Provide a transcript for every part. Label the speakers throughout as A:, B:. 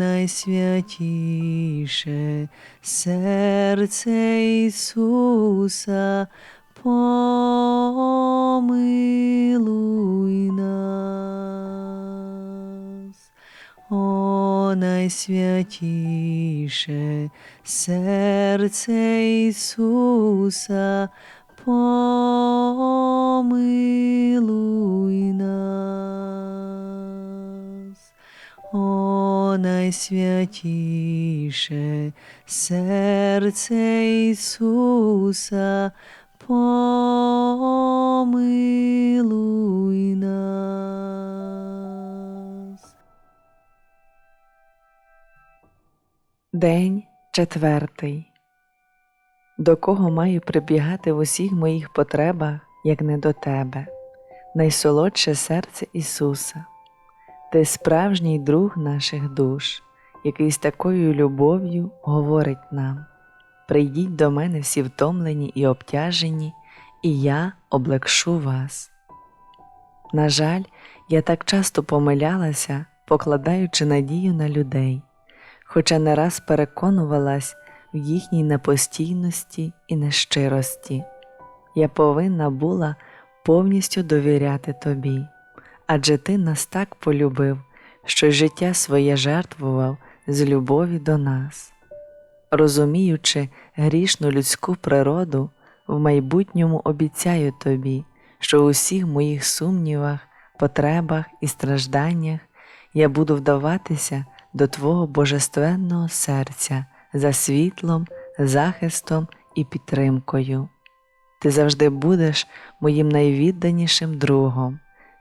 A: найсвятіше серце Ісуса, помилуй нас. О найсвятіше серце Ісуса, помилуй нас. О найсвятіше серце Ісуса, помилуй нас.
B: День четвертий. До кого маю прибігати в усіх моїх потребах, як не до тебе, найсолодше серце Ісуса, ти справжній друг наших душ, який з такою любов'ю говорить нам: Прийдіть до мене всі втомлені і обтяжені, і я облегшу вас. На жаль, я так часто помилялася, покладаючи надію на людей хоча не раз переконувалась в їхній непостійності і нещирості. Я повинна була повністю довіряти тобі, адже ти нас так полюбив, що життя своє жертвував з любові до нас. Розуміючи грішну людську природу, в майбутньому обіцяю тобі, що у всіх моїх сумнівах, потребах і стражданнях я буду вдаватися до Твого божественного серця за світлом, захистом і підтримкою. Ти завжди будеш моїм найвідданішим другом,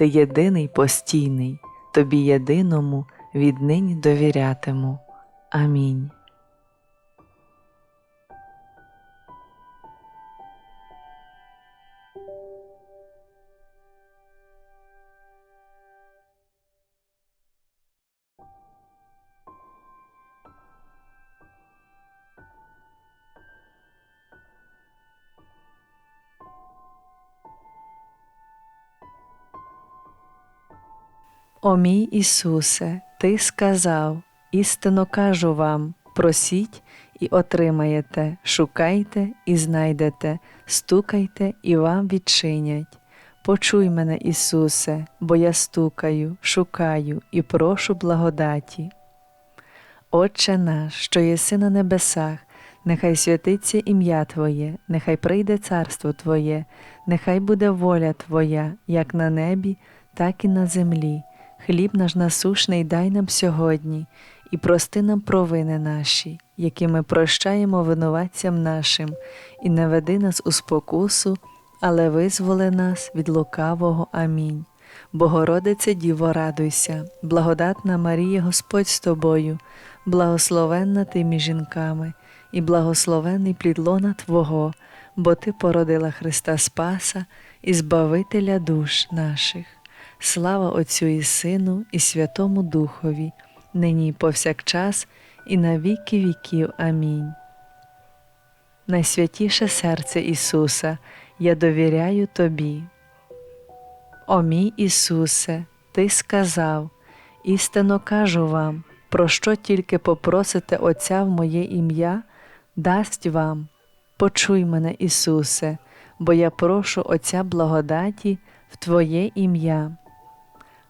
B: ти єдиний постійний, тобі єдиному віднині довірятиму. Амінь.
A: О мій Ісусе, Ти сказав, істинно кажу вам, просіть і отримаєте, шукайте і знайдете, стукайте і вам відчинять. Почуй мене, Ісусе, бо я стукаю, шукаю і прошу благодаті. Отче наш, що єси на небесах, нехай святиться ім'я Твоє, нехай прийде царство Твоє, нехай буде воля Твоя, як на небі, так і на землі. Хліб наш насушний дай нам сьогодні і прости нам провини наші, які ми прощаємо винуватцям нашим, і не веди нас у спокусу, але визволи нас від лукавого. Амінь. Богородице Діво, радуйся, благодатна Марія, Господь з тобою, благословенна ти між жінками, і благословений плід лона Твого, бо Ти породила Христа Спаса і Збавителя душ наших. Слава Отцю і Сину, і Святому Духові, нині і повсякчас, і на віки віків. Амінь. Найсвятіше серце Ісуса, я довіряю Тобі. О мій Ісусе, Ти сказав, істинно кажу вам, про що тільки попросите Отця в моє ім'я, дасть вам. Почуй мене, Ісусе, бо я прошу Отця благодаті в Твоє ім'я.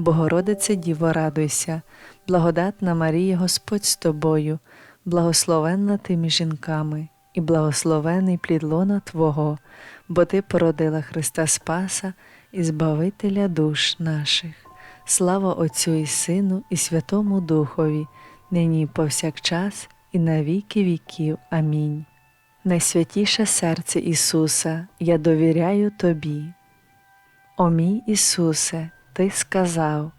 A: Богородице Діво, радуйся, благодатна Марія, Господь з тобою, благословенна ти між жінками, і благословений плід лона Твого, бо Ти породила Христа Спаса і Збавителя душ наших. Слава Отцю і Сину, і Святому Духові, нині і повсякчас, і на віки віків. Амінь. Найсвятіше серце Ісуса, я довіряю Тобі. О мій Ісусе, Ти сказав,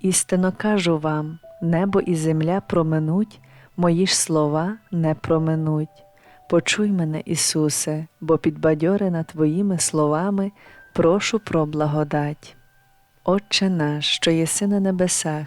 A: істинно кажу вам, небо і земля проминуть, мої ж слова не проминуть. Почуй мене, Ісусе, бо підбадьорена Твоїми словами, прошу про благодать. Отче наш, що єси на небесах,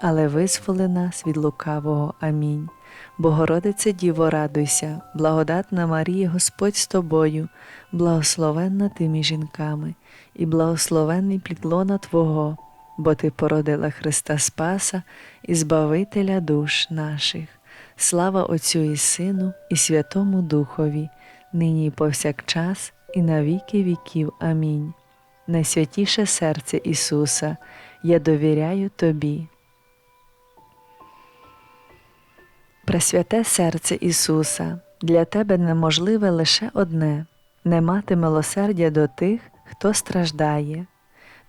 A: але визволи нас від лукавого. Амінь. Богородице Діво, радуйся, благодатна Марія, Господь з тобою, благословенна ти між жінками, і благословенний плід лона Твого, бо Ти породила Христа Спаса і Збавителя душ наших. Слава Отцю і Сину, і Святому Духові, нині і повсякчас, і на віки віків. Амінь. Найсвятіше серце Ісуса, я довіряю Тобі. Пресвяте серце Ісуса, для Тебе неможливе лише одне не мати милосердя до тих, хто страждає.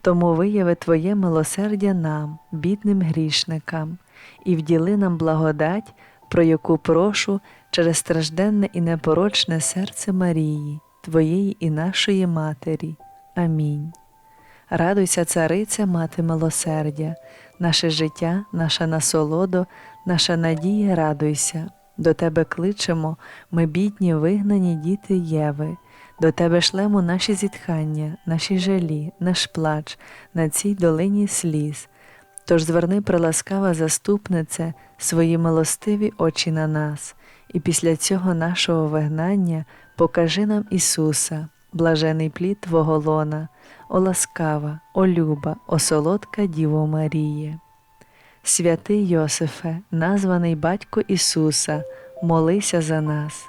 A: Тому вияви Твоє милосердя нам, бідним грішникам, і вділи нам благодать, про яку прошу через стражденне і непорочне серце Марії, Твоєї і нашої Матері. Амінь. Радуйся, цариця, мати милосердя, наше життя, наша насолодо, наша надія, радуйся. До тебе кличемо, ми бідні, вигнані діти Єви, до тебе шлемо наші зітхання, наші жалі, наш плач на цій долині сліз. Тож зверни, приласкава заступнице, свої милостиві очі на нас, і після цього нашого вигнання покажи нам Ісуса, блажений плід Твого лона, о ласкава, о люба, о солодка Діво Маріє. Святий Йосифе, названий Батько Ісуса, молися за нас.